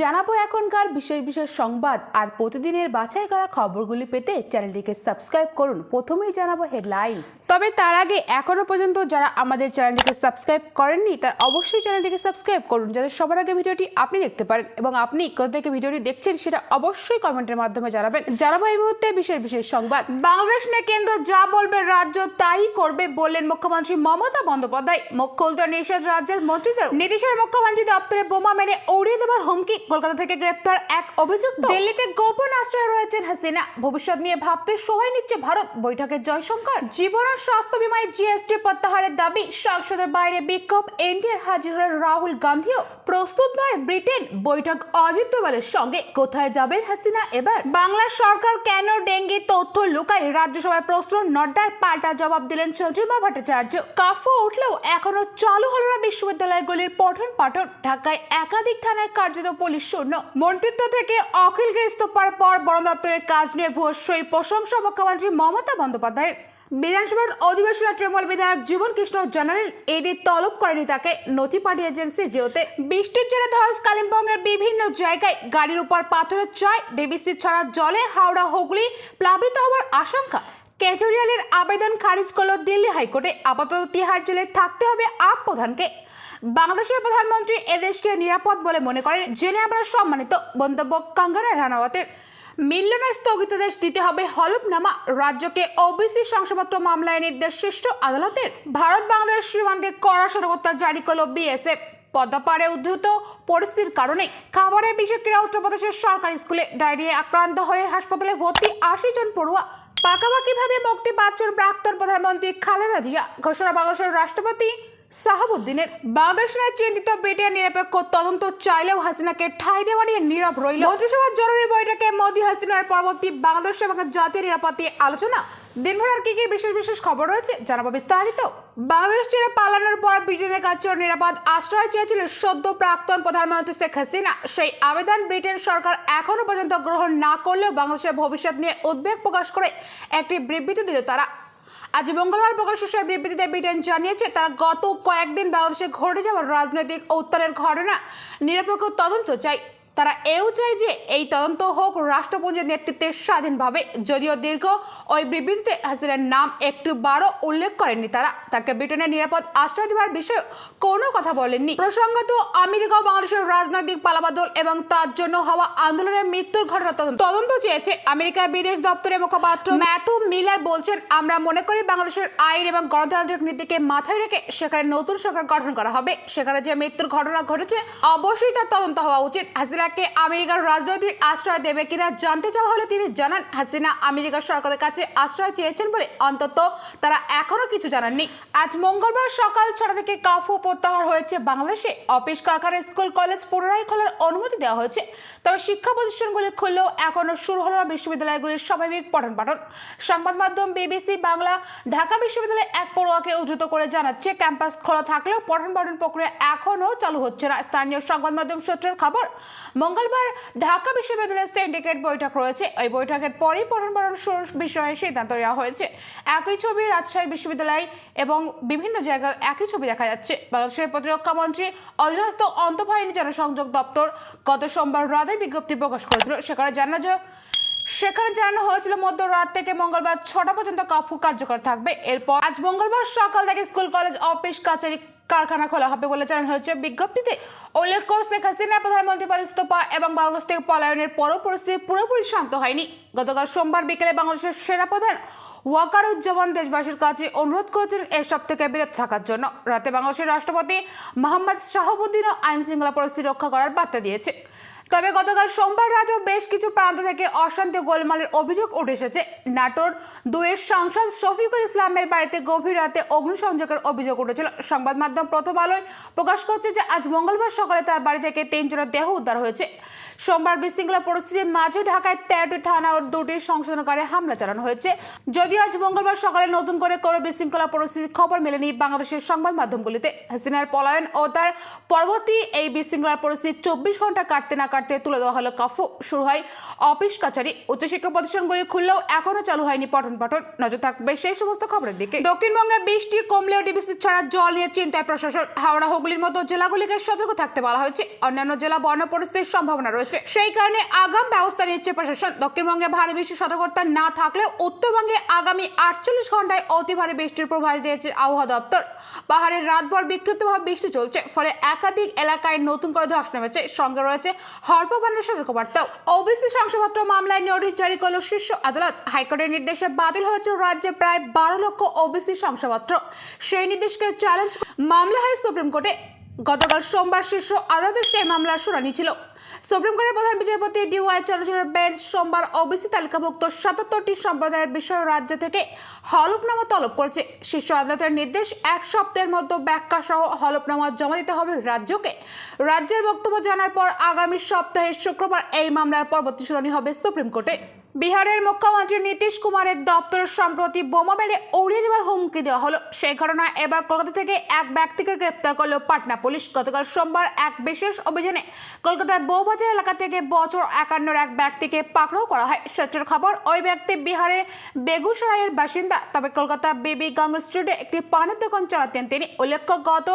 জানাব এখনকার বিশেষ বিশেষ সংবাদ আর প্রতিদিনের বাছাই করা খবরগুলি পেতে চ্যানেলটিকে সাবস্ক্রাইব করুন। প্রথমেই জানাব হেডলাইন্স। তবে তার আগে এখনও পর্যন্ত যারা আমাদের চ্যানেলটিকে সাবস্ক্রাইব করেননি, তার অবশ্যই চ্যানেলটিকে সাবস্ক্রাইব করুন যাতে সবার আগে ভিডিওটি আপনি দেখতে পারেন এবং আপনি কোথা থেকে ভিডিওটি দেখছেন সেটা অবশ্যই কমেন্টের মাধ্যমে জানাবেন। জানাব এই মুহূর্তে বিশেষ বিশেষ সংবাদ। বাংলাদেশ নিয়ে কেন্দ্র যা বলবে রাজ্য তাই করবে বললেন মুখ্যমন্ত্রী মমতা বন্দ্যোপাধ্যায়। মুখ্য নিষেধ রাজ্যের মন্ত্রীদের। নীতিশের মুখ্যমন্ত্রী দপ্তরে বোমা মেরে উড়িয়ে দেওয়ার হুমকি কলকাতা থেকে গ্রেপ্তার এক অভিযুক্ত। দিল্লিতে গোপন আশ্রয়ে রয়েছেন হাসিনা। ভবিষ্যৎ নিয়ে ভাবতে সময় নিচ্ছে ভারত। বৈঠকে জয়শঙ্কর। জীবন ও স্বাস্থ্য বিমায় জিএসটি প্রত্যাহারের দাবি। সংসদের বাইরে বিক্ষোভ। এনডিআর হাজির হলেন রাহুল গান্ধীও। প্রস্তুত নয় ব্রিটেন। বৈঠক অজিত ডোভালের সঙ্গে। কোথায় যাবেন হাসিনা এবার? বাংলা সরকার কেন ডেঙ্গি তথ্য লুকায়? রাজ্যসভায় প্রশ্ন নড্ডার পাল্টা জবাব দিলেন চন্দ্রিমা ভট্টাচার্য। কাফু উঠলেও এখনও চালু হলো না বিশ্ববিদ্যালয়গুলির পঠন পাঠন ঢাকায় একাধিক থানায় কার্যত পুলিশ শূন্য মন্ত্রিত্ব থেকে অখিল ইস্তফার পর বন দপ্তরের কাজ নিয়ে ভূয়সী প্রশংসা মুখ্যমন্ত্রী মমতা বন্দ্যোপাধ্যায়ের। বিধানসভার অধিবেশনে তৃণমূল বিধায়ক জীবন কৃষ্ণ জানালেন এডি তলব করেনি তাকে। নথি পার্টি এজেন্সি জিওতে বৃষ্টির জেরে ধস কালিম্পংয়ের বিভিন্ন জায়গায় গাড়ির উপর পাথরের চয় ডিবিসি ছাড়া জলে হাওড়া হুগলি প্লাবিত হওয়ার আশঙ্কা। কেজরিওয়ালের আবেদন খারিজ করল দিল্লি হাইকোর্টে। আপাতত তিহার জেলে থাকতে হবে আপ প্রধানকে। বাংলাদেশের প্রধানমন্ত্রী এদেশকে নিরাপদ বলে মনে করেন জেনে আমরা সম্মানিত মন্তব্য কাঙ্গানা রানাওয়াতের। মিল্লনা স্থগিতাদেশ দিতে হবে হলফনামা। রাজ্যকে ওবিসি শংসাপত্র মামলায় নির্দেশ শীর্ষ আদালতের। ভারত বাংলাদেশ সীমান্তে কড়া সতর্কতা জারি করল বিএসএফ। পদ্মাপাড়ে উদ্ধৃত পরিস্থিতির কারণে খাবারের বিষয়করা উত্তরপ্রদেশের সরকারি স্কুলে ডায়রিয়া আক্রান্ত হয়ে হাসপাতালে ভর্তি আশি জন পড়ুয়া পাকাপাকিভাবে মুক্তি পাচ্ছেন প্রাক্তন প্রধানমন্ত্রী খালেদা জিয়া। ঘোষণা বাংলাদেশের রাষ্ট্রপতি সাহাবুদ্দিনের বাংলাদেশ নিয়ে চিন্তিত ব্রিটেন নিরপেক্ষ তদন্ত চাইলেও হাসিনাকে ঠাঁই দেওয়া নিয়ে নীরব রইল। মন্ত্রিসভার জরুরি বৈঠকে মোদী হাসিনার পরবর্তী বাংলাদেশ এবং জাতীয় নিরাপত্তা আলোচনা। দিনভর আর কি কি বিশেষ বিশেষ খবর রয়েছে জানাব বিস্তারিত। বাংলাদেশ ছেড়ে পালানোর পর ব্রিটেনের কাছে নিরাপদ আশ্রয় চেয়েছিলেন সদ্য প্রাক্তন প্রধানমন্ত্রী শেখ হাসিনা। সেই আবেদন ব্রিটেন সরকার এখনও পর্যন্ত গ্রহণ না করলেও বাংলাদেশের ভবিষ্যৎ নিয়ে উদ্বেগ প্রকাশ করে একটি বিবৃতি দিল তারা। আজ মঙ্গলবার প্রকাশ্য সেই বিবৃতিতে ব্রিটেন জানিয়েছে, তারা গত কয়েকদিন বাংলাদেশে ঘটে যাওয়া রাজনৈতিক উত্তরের ঘটনা নিরপেক্ষ তদন্ত চাই। তারা এও চায় যে এই তদন্ত হোক, রাষ্ট্রপুঞ্জের নেতৃত্বে স্বাধীনভাবে। যদিও দীর্ঘ, ওই বিবৃতিতে হাসিনার নাম একটু বারো উল্লেখ করেননি তারা। তাকে ব্রিটেনের নিরাপদ আশ্রয় দেওয়ার বিষয়ে কোনো কথা বলেননি। প্রসঙ্গত, আমেরিকা বাংলাদেশের রাজনৈতিক পালাবাদল এবং তার জন্য হওয়া আন্দোলনের মৃত্যুর ঘটনা তদন্ত তদন্ত চেয়েছে আমেরিকার বিদেশ দপ্তরের মুখপাত্র ম্যাথু মিলার বলছেন, আমরা মনে করি বাংলাদেশের আইন এবং গণতান্ত্রিক নীতিকে মাথায় রেখে সেখানে নতুন সরকার গঠন করা হবে। সেখানে যে মৃত্যুর ঘটনা ঘটেছে, অবশ্যই তার তদন্ত হওয়া উচিত। হাসিনাকে আমেরিকার রাজনৈতিক আশ্রয় দেবে কিনা জানতে চাওয়া হলে তিনি জানান, হাসিনা আমেরিকার সরকারের কাছে আশ্রয় চেয়েছেন বলে অন্তত তারা এখনও কিছু জানাননি। আজ মঙ্গলবার সকাল ছটা থেকে কাফু প্রত্যাহার হয়েছে বাংলাদেশে। অফিস, কারখানা, স্কুল, কলেজ পুনরায় খোলার অনুমতি দেওয়া হয়েছে। তবে শিক্ষা প্রতিষ্ঠানগুলি খুললেও এখনও শুরু হলো না বিশ্ববিদ্যালয়গুলির স্বাভাবিক পঠন পাঠন সংবাদ মাধ্যম বিবিসি বাংলা, ঢাকা বিশ্ববিদ্যালয়ে এক পড়ুয়াকে উদ্ধৃত করে জানাচ্ছে, ক্যাম্পাস খোলা থাকলেও পঠন পাঠন প্রক্রিয়া এখনও চালু হচ্ছে না। স্থানীয় সংবাদ মাধ্যম সূত্রের খবর মঙ্গলবার ঢাকা বিশ্ববিদ্যালয়ের সিন্ডিকেট বৈঠক রয়েছে। ওই বৈঠকের পরেই পঠন পাঠন বিষয়ে সিদ্ধান্ত নেওয়া হয়েছে। একই ছবি রাজশাহী বিশ্ববিদ্যালয় এবং বিভিন্ন জায়গায় একই ছবি দেখা যাচ্ছে। বাংলাদেশের প্রতিরক্ষা মন্ত্রী অধীনস্থ অন্তঃবাহিনী জনসংযোগ দপ্তর গত সোমবার রাতে বিজ্ঞপ্তি প্রকাশ করেছিল। সেখানে জানা যায়, সেখানে জানানো হয়েছিল, মধ্যরাত থেকে মঙ্গলবার ছটা পর্যন্ত কার্যকর থাকবে। এরপর আজ মঙ্গলবার সকাল থেকে স্কুল, কলেজ, অফিস কাছারি কারখানা খোলা হবে বলে জানানো হয়েছে বিজ্ঞপ্তিতে। উল্লেখ্য শেখ হাসিনা, প্রধানমন্ত্রী পদ ইস্তফা এবং বাংলাদেশ থেকে পলায়নের পরও পরিস্থিতি পুরোপুরি শান্ত হয়নি। গতকাল সোমবার বিকেলে বাংলাদেশের সেনা প্রধান ওয়াকারুজ্জামান দেশবাসীর কাছে অনুরোধ করেছেন এসব থেকে বিরত থাকার জন্য। রাতে বাংলাদেশের রাষ্ট্রপতি মোহাম্মদ শাহাবুদ্দিনও আইন শৃঙ্খলা পরিস্থিতি রক্ষা করার বার্তা দিয়েছে। তবে গতকাল সোমবার রাতেও বেশ কিছু প্রান্ত থেকে অশান্তি গোলমালের অভিযোগ উঠে এসেছে। নাটোর দুয়ের সাংসদ শফিকুল ইসলামের বাড়িতে গভীর রাতে অগ্নিসংযোগের অভিযোগ উঠেছিল। সংবাদ মাধ্যম প্রথম আলোয় প্রকাশ করছে যে, আজ মঙ্গলবার সকালে তার বাড়ি থেকে তিনজনের দেহ উদ্ধার হয়েছে। সোমবার বিশৃঙ্খলা পরিস্থিতির মাঝে ঢাকায় তেরোটি থানা ও দুটি সংশোধনকারে হামলা চালানো হয়েছে। যদিও আজ মঙ্গলবার সকালে নতুন করে কোনো বিশৃঙ্খলা পরিস্থিতির খবর মেলেনি বাংলাদেশের সংবাদ মাধ্যমগুলিতে। হাসিনার পলায়ন ও তার পরবর্তী এই বিশৃঙ্খলা পরিস্থিতি চব্বিশ ঘণ্টা কাটতে না কাটতে তুলে দেওয়া হলো কাফু। শুরু হয় অফিস কাছারি উচ্চশিক্ষা প্রতিষ্ঠানগুলি খুললেও এখনও চালু হয়নি পঠন পাঠন। নজর থাকবে সেই সমস্ত খবরের দিকে। দক্ষিণবঙ্গে বৃষ্টি কমলেও ডিবিসি ছাড়া জল নিয়ে চিন্তায় প্রশাসন। হাওড়া, হুগলির মতো জেলাগুলিকে সতর্ক থাকতে বলা হয়েছে। অন্যান্য জেলা বন্যা পরিস্থিতির সম্ভাবনা রয়েছে। সেই কারণে আগাম ব্যবস্থা নিচ্ছে প্রশাসন। দক্ষিণবঙ্গে ভারী বৃষ্টি সতর্কতা না থাকলেও উত্তরবঙ্গে আগামী আটচল্লিশ ঘন্টায় অতি ভারী বৃষ্টির প্রভাস দিয়েছে আবহাওয়া দপ্তর। পাহাড়ের রাতভর বিক্ষিপ্তভাবে বৃষ্টি চলছে, ফলে একাধিক এলাকায় নতুন করে ধস নেমেছে। সঙ্গে রয়েছে হরপবানের সতর্কবার্তাও। ওবিসি শংসাপত্র মামলায় নোটিশ জারি করল শীর্ষ আদালত। হাইকোর্টের নির্দেশে বাতিল হয়েছে রাজ্যে প্রায় বারো লক্ষ ওবিসি শংসাপত্র। সেই নির্দেশকে চ্যালেঞ্জ মামলা হয় সুপ্রিম কোর্টে। গতকাল সোমবার শীর্ষ আদালতের সেই মামলার শুনানি ছিল। সুপ্রিম কোর্টের প্রধান বিচারপতি ডিওয়াই চন্দ্রচূড়ের বেঞ্চ সোমবার ওবিসি তালিকাভুক্ত সাতাত্তরটি সম্প্রদায়ের বিষয় রাজ্য থেকে হলফনামা তলব করেছে। শীর্ষ আদালতের নির্দেশ, এক সপ্তাহের মধ্যে ব্যাখ্যা সহ হলফনামা জমা দিতে হবে রাজ্যকে। রাজ্যের বক্তব্য জানার পর আগামী সপ্তাহে শুক্রবার এই মামলার পরবর্তী শুনানি হবে সুপ্রিম কোর্টে বিহারের মুখ্যমন্ত্রী নীতিশ কুমারের দপ্তর সম্প্রতি বোমা মেরে উড়িয়ে দেওয়ার হুমকি দেওয়া হলো। সেই ঘটনায় এবার কলকাতা থেকে এক ব্যক্তিকে গ্রেপ্তার করল পাটনা পুলিশ। গতকাল সোমবার এক বিশেষ অভিযানে কলকাতার বউবাজার এলাকা থেকে বছর একান্নর এক ব্যক্তিকে পাকড়াও করা হয়। সূত্রের খবর, ওই ব্যক্তি বিহারের বেগুসরাইয়ের বাসিন্দা। তবে কলকাতা বিবি গঙ্গ স্ট্রিটে একটি পানের দোকান চালাতেন তিনি। উল্লেখ্য, গত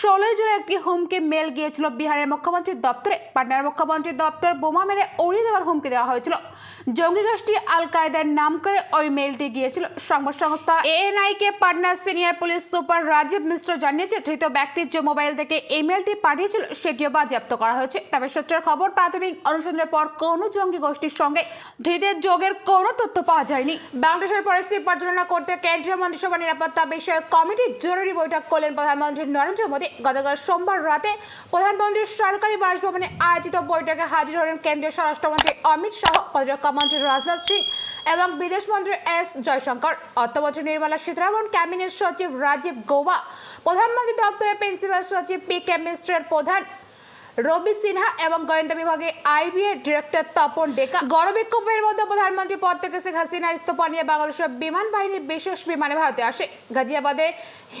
ষোলোই জুলাই একটি হুমকি মেল গিয়েছিল বিহারের মুখ্যমন্ত্রীর দপ্তরে। পাটনার মুখ্যমন্ত্রীর দপ্তর বোমা মেরে উড়িয়ে দেওয়ার হুমকি দেওয়া হয়েছিল। জঙ্গি গোষ্ঠী আল কায়দার নাম করে ওই মেলটি গিয়েছিল। সংবাদ সংস্থা এএনআই কে পাটনার senior police super Rajeev Mishra জানিয়েছে, ধৃত ব্যক্তির যে মোবাইল থেকে ইমেলটি পাঠিয়েছিল, সেটিও বাজেয়াপ্ত করা হয়েছে। তবে সূত্রের খবর, প্রাথমিক অনুসন্ধানের পর কোনো জঙ্গি গোষ্ঠীর সঙ্গে ধৃতের যোগের কোনো তথ্য পাওয়া যায়নি। বাংলাদেশের পরিস্থিতি পর্যালোচনা করতে কেন্দ্রীয় মন্ত্রিসভা নিরাপত্তা বিষয়ক কমিটির জরুরি বৈঠক করলেন প্রধানমন্ত্রী নরেন্দ্র মোদী। গতকাল সোমবার রাতে প্রধানমন্ত্রীর সরকারি বাসভবনে আয়োজিত বৈঠকে হাজির হলেন কেন্দ্রীয় স্বরাষ্ট্রমন্ত্রী অমিত শাহ প্রতিরক্ষা মন্ত্রী রাজনাথ সিং এবং বিদেশমন্ত্রী এস জয়শঙ্কর, অর্থমন্ত্রী নির্মলা সীতারামন, ক্যাবিনেট সচিব রাজীব গৌবা, প্রধানমন্ত্রী দপ্তরের প্রিন্সিপাল সচিব পি কে মিশ্রের প্রধান রবি সিনহা এবং গোয়েন্দা বিভাগে আইবিএ ডিরেক্টর তপন ডেকা। গণবিক্ষোভের মধ্যে প্রধানমন্ত্রী পদ থেকে শেখ হাসিনার ইস্তফা নিয়ে বাংলাদেশের বিমান বাহিনীর বিশেষ বিমানে ভারতে আসে। গাজিয়াবাদে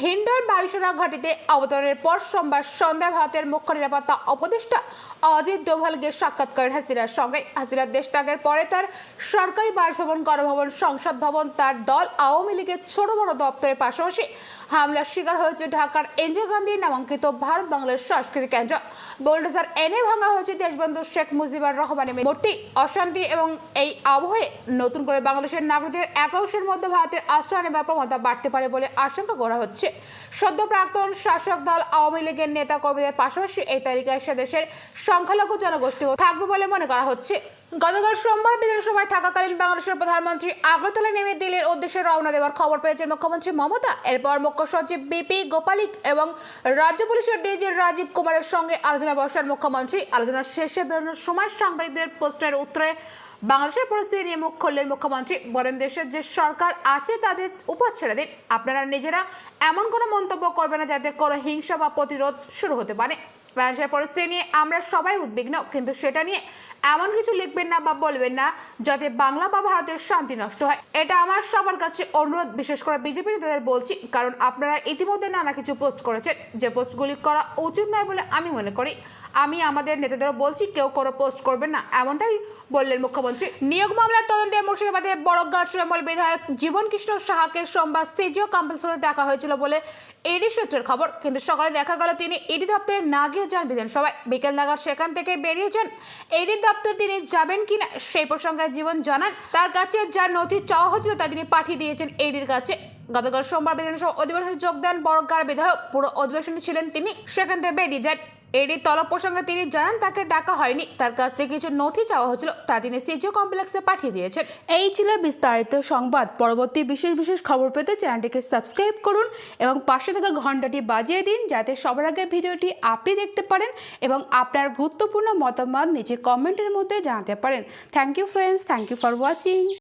হিন্ডন বায়ুসেনা ঘাটিতে অবতরণের পর সোমবার সন্ধ্যায় ভারতের মুখ্য নিরাপত্তা উপদেষ্টা অজিত ডোভাল গিয়ে সাক্ষাৎ করেন হাসিনার সঙ্গে। হাসিনার দেশ ত্যাগের পরে তার সরকারি বাসভবন, গণভবন, সংসদ ভবন, তার দল আওয়ামী লীগের ছোট বড় দপ্তরের পাশাপাশি হামলার শিকার হয়েছে ঢাকার ইন্দিরা গান্ধী নামাঙ্কিত ভারত বাংলাদেশ সংস্কৃতি কেন্দ্র। বোল্ডোজার এনে ভাঙা হয়েছে দেশবন্ধু শেখ মুজিবুর রহমানের মূর্তি অশান্তি এবং এই আবহে নতুন করে বাংলাদেশের নাগরিকদের একাংশের মধ্যে ভারতের আশ্রয় নেবার প্রবণতা বাড়তে পারে বলে আশঙ্কা করা হচ্ছে। সদ্য প্রাক্তন শাসক দল আওয়ামী লীগের নেতা কর্মীদের পাশাপাশি এই তালিকায় সে দেশের সংখ্যালঘু জনগোষ্ঠীও থাকবে বলে মনে করা হচ্ছে। গতকাল সোমবার বিধানসভায় থাকাকালীন বাংলাদেশের প্রধানমন্ত্রী আগরতলা নেমে দিল্লির উদ্দেশ্যে রওনা দেওয়ার খবর পেয়েছেন মুখ্যমন্ত্রী মমতা। এরপর মুখ্য সচিব বিপি গোপালিক এবং রাজ্য পুলিশের ডিজি রাজীব কুমারের সঙ্গে আলোচনা বসার মুখ্যমন্ত্রী। আলোচনার শেষে বেরোনোর সময় সাংবাদিকদের পোস্টের উত্তরে বাংলাদেশের পরিস্থিতি নিয়ে মুখ খুললেন মুখ্যমন্ত্রী। বলেন, দেশের যে সরকার আছে তাদের উপর ছেড়ে দিন। আপনারা নিজেরা এমন কোনো মন্তব্য করবেন না যাতে কোনো হিংসা বা প্রতিরোধ শুরু হতে পারে। বাংলাদেশের পরিস্থিতি নিয়ে আমরা সবাই উদ্বিগ্ন, কিন্তু সেটা নিয়ে এমন কিছু লিখবেন না বা বলবেন না যাতে বাংলা বা ভারতের শান্তি নষ্ট হয়। এটা আমার সবার কাছে অনুরোধ, বিশেষ করে বিজেপি নেতাদের বলছি, কারণ আপনারা ইতিমধ্যে নানা কিছু পোস্ট করেছেন। যে পোস্টগুলি করা উচিত নয় বলে আমি মনে করি। আমি আমাদের নেতাদেরও বলছি, কেউ কোনো পোস্ট করবেন না। এমনটাই বললেন মুখ্যমন্ত্রী। নিয়োগ মামলার তদন্তে মুর্শিদাবাদের বড়গাঁ তৃণমূল বিধায়ক জীবন কৃষ্ণ সাহাকে সোমবার সিজিও কম্পালসরি দেখা হয়েছিল বলে এডি সূত্রের খবর। কিন্তু সকালে দেখা গেল তিনি এডি দপ্তরে না গিয়ে যান বিধানসভায়। বিকেল নাগাদ সেখান থেকে বেরিয়ে যান। ইডি দপ্তর তিনি যাবেন কিনা সেই প্রসঙ্গে জীবন জানান। তার কাছে যার নথি চাওয়া হয়েছিল তা তিনি পাঠিয়ে দিয়েছেন এডির কাছে। গতকাল সোমবার বিধানসভা অধিবেশনে যোগ দেন বড়গার বিধায়ক। পুরো অধিবেশনে ছিলেন তিনি। সেখান থেকে বেরিয়ে যান এডি তলব প্রসঙ্গে তিনি জানান, তাকে ডাকা হয়নি। তার কাছ থেকে কিছু নথি চাওয়া হয়েছিল, তা তিনি সিজিও কমপ্লেক্সে পাঠিয়ে দিয়েছেন। এই ছিল বিস্তারিত সংবাদ। পরবর্তী বিশেষ বিশেষ খবর পেতে চ্যানেলটিকে সাবস্ক্রাইব করুন এবং পাশে থাকা ঘন্টাটি বাজিয়ে দিন, যাতে সবার আগে ভিডিওটি আপনি দেখতে পারেন এবং আপনার গুরুত্বপূর্ণ মতামত নিচে কমেন্টের মধ্যে জানাতে পারেন। Thank you friends thank you for watching